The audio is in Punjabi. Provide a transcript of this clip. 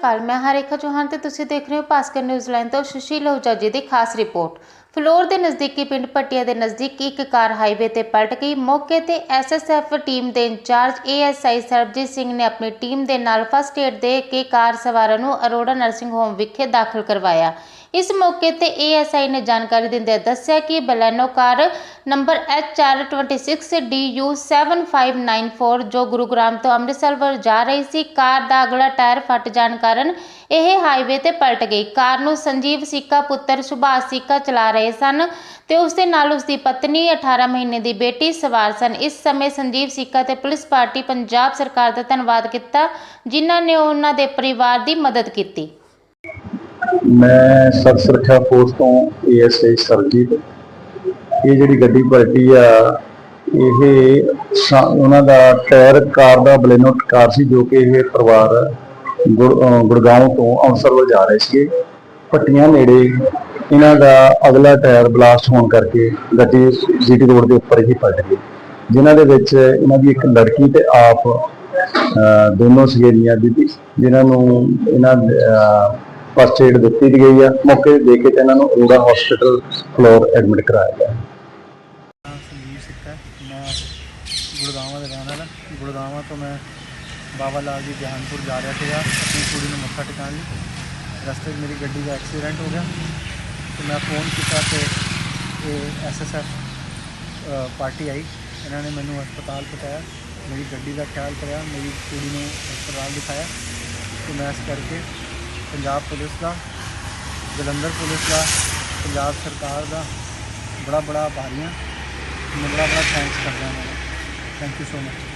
ਕੱਲ, ਮੈਂ ਹਰੇਖਾ ਚੌਹਾਨ ਤੇ ਤੁਸੀਂ ਦੇਖ ਰਹੇ ਹੋ ਭਾਸਕਰ ਨਿਊਜ਼ ਲਾਈਨ ਤੋਂ ਸੁਸ਼ੀਲ ਹੋਜਾ ਜੀ ਦੀ ਖਾਸ ਰਿਪੋਰਟ। ਫਲੋਰ ਦੇ ਨਜ਼ਦੀਕੀ ਪਿੰਡ ਪੱਟੀਆ ਦੇ ਨਜ਼ਦੀਕ ਇੱਕ ਕਾਰ ਹਾਈਵੇ ਤੇ ਪਲਟ ਗਈ। ਮੌਕੇ ਤੇ ਐਸਐਸਐਫ ਟੀਮ ਦੇ ਇੰਚਾਰਜ ਏਐਸਆਈ ਸਰਬਜੀਤ ਸਿੰਘ ਨੇ ਆਪਣੀ ਟੀਮ ਦੇ ਨਾਲ ਫਸਟ ਏਡ ਦੇ ਕੇ ਕਾਰ ਸਵਾਰਾਂ ਨੂੰ ਅਰੋੜਾ ਨਰਸਿੰਗ ਹੋਮ ਵਿਖੇ ਦਾਖਲ ਕਰਵਾਇਆ। ਇਸ ਮੌਕੇ ਤੇ ਏਐਸਆਈ ਨੇ ਜਾਣਕਾਰੀ ਦਿੰਦਿਆਂ ਦੱਸਿਆ ਕਿ ਬਲੈਨੋ ਕਾਰ ਨੰਬਰ HR26DU7594 ਜੋ ਗੁਰੂਗ੍ਰਾਮ ਤੋਂ ਅੰਮ੍ਰਿਤਸਰ ਵੱਲ ਜਾ ਰਹੀ ਸੀ, ਕਾਰ ਦਾ ਅਗਲਾ ਟਾਇਰ ਫਟ ਜਾਣ ਕਾਰਨ ਇਹ ਹਾਈਵੇ ਤੇ ਪਲਟ ਗਈ। ਕਾਰ ਨੂੰ ਸੰਜੀਵ ਸਿੱਕਾ ਪੁੱਤਰ ਸੁਭਾਸ਼ ਸਿੱਕਾ ਚਲਾ ਰਹੇ ਸਨ ਤੇ ਉਸ ਦੇ ਨਾਲ ਉਸ ਦੀ ਪਤਨੀ 18 ਮਹੀਨੇ ਦੀ ਬੇਟੀ ਸਵਾਰ ਸਨ। ਇਸ ਸਮੇਂ ਸੰਜੀਵ ਸਿੱਕਾ ਤੇ ਪੁਲਿਸ ਪਾਰਟੀ ਪੰਜਾਬ ਸਰਕਾਰ ਦਾ ਧੰਨਵਾਦ ਕੀਤਾ, ਜਿਨ੍ਹਾਂ ਨੇ ਉਹਨਾਂ ਦੇ ਪਰਿਵਾਰ ਦੀ ਮਦਦ ਕੀਤੀ। ਮੈਂ ਸਰ ਸੁਰੱਖਿਆ ਫੋਰਸ ਤੋਂ ਏਐਸਆਈ ਸਰਜੀਤ। ਇਹ ਜਿਹੜੀ ਗੱਡੀ ਪਲਟੀ ਆ, ਇਹ ਉਹਨਾਂ ਦਾ ਟਾਇਰ ਕਾਰ ਦਾ ਬਲੇਨੋ ਕਾਰ ਸੀ, ਜੋ ਕਿ ਇਹ ਪਰਿਵਾਰ ਗੁਰ- ਗੁੜਗਾਉਂ ਤੋਂ ਅੰਮ੍ਰਿਤਸਰ ਵੱਲ ਜਾ ਰਹੇ ਸੀ ਪੱਟੀਆਂ ਨੇੜੇ ਇਹਨਾਂ ਦਾ ਅਗਲਾ ਟਾਇਰ ਬਲਾਸਟ ਹੋਣ ਕਰਕੇ ਗੱਡੀ ਜੀਟੀ ਰੋਡ ਦੇ ਉੱਪਰ ਹੀ ਪਲਟ ਗਈ, ਜਿਨ੍ਹਾਂ ਦੇ ਵਿੱਚ ਇਹਨਾਂ ਦੀ ਇੱਕ ਲੜਕੀ ਤੇ ਆਪ ਦੋਨੋਂ ਸਗੇਰੀਆਂ ਬੀਬੀ, ਜਿਨ੍ਹਾਂ ਨੂੰ ਇਹਨਾਂ ਫਸਟ ਏਡ ਦਿੱਤੀ ਗਈ ਆ, ਮੌਕੇ ਦੇ ਕੇ ਤੇ ਇਹਨਾਂ ਨੂੰ ਅਰੋੜਾ ਹਸਪੀਟਲ ਫਲੋਰ ਐਡਮਿਟ ਕਰਾਇਆ ਗਿਆ। ਸੰਜੀਵ ਸਿੱਕਾ, ਮੈਂ ਗੁੜਗਾਵਾਂ ਦਾ ਰਹਿਣ ਵਾਲਾ, ਗੁੜਗਾਵਾਂ ਤੋਂ ਮੈਂ ਬਾਬਾ ਲਾਲ ਜੀ ਜਹਾਨਪੁਰ ਜਾ ਰਿਹਾ ਸੀਗਾ, ਆਪਣੀ ਕੁੜੀ ਨੂੰ ਮੱਥਾ ਟਿਕਾਉਣ ਲਈ। ਰਸਤੇ 'ਚ ਮੇਰੀ ਗੱਡੀ ਦਾ ਐਕਸੀਡੈਂਟ ਹੋ ਗਿਆ। ਤੇ ਮੈਂ ਫੋਨ ਕੀਤਾ ਤੇ ਇਹ ਐਸਐਸਐਫ ਪਾਰਟੀ ਆਈ। ਇਹਨਾਂ ਨੇ ਮੈਨੂੰ ਹਸਪਤਾਲ ਪਹੁੰਚਾਇਆ। ਮੇਰੀ ਗੱਡੀ ਦਾ ਖਿਆਲ ਕਰਿਆ, ਮੇਰੀ ਕੁੜੀ ਨੂੰ ਹਸਪਤਾਲ ਦਿਖਾਇਆ। ਤੇ ਮੈਂ ਇਸ ਕਰਕੇ ਪੰਜਾਬ ਪੁਲਿਸ ਦਾ, ਜਲੰਧਰ ਪੁਲਿਸ ਦਾ, ਪੰਜਾਬ ਸਰਕਾਰ ਦਾ ਬੜਾ ਬੜਾ ਆਭਾਰੀ ਹਾਂ। ਮੈਂ ਬੜਾ ਬੜਾ ਥੈਂਕਸ ਕਰਦਾ ਹਾਂ। Thank you so much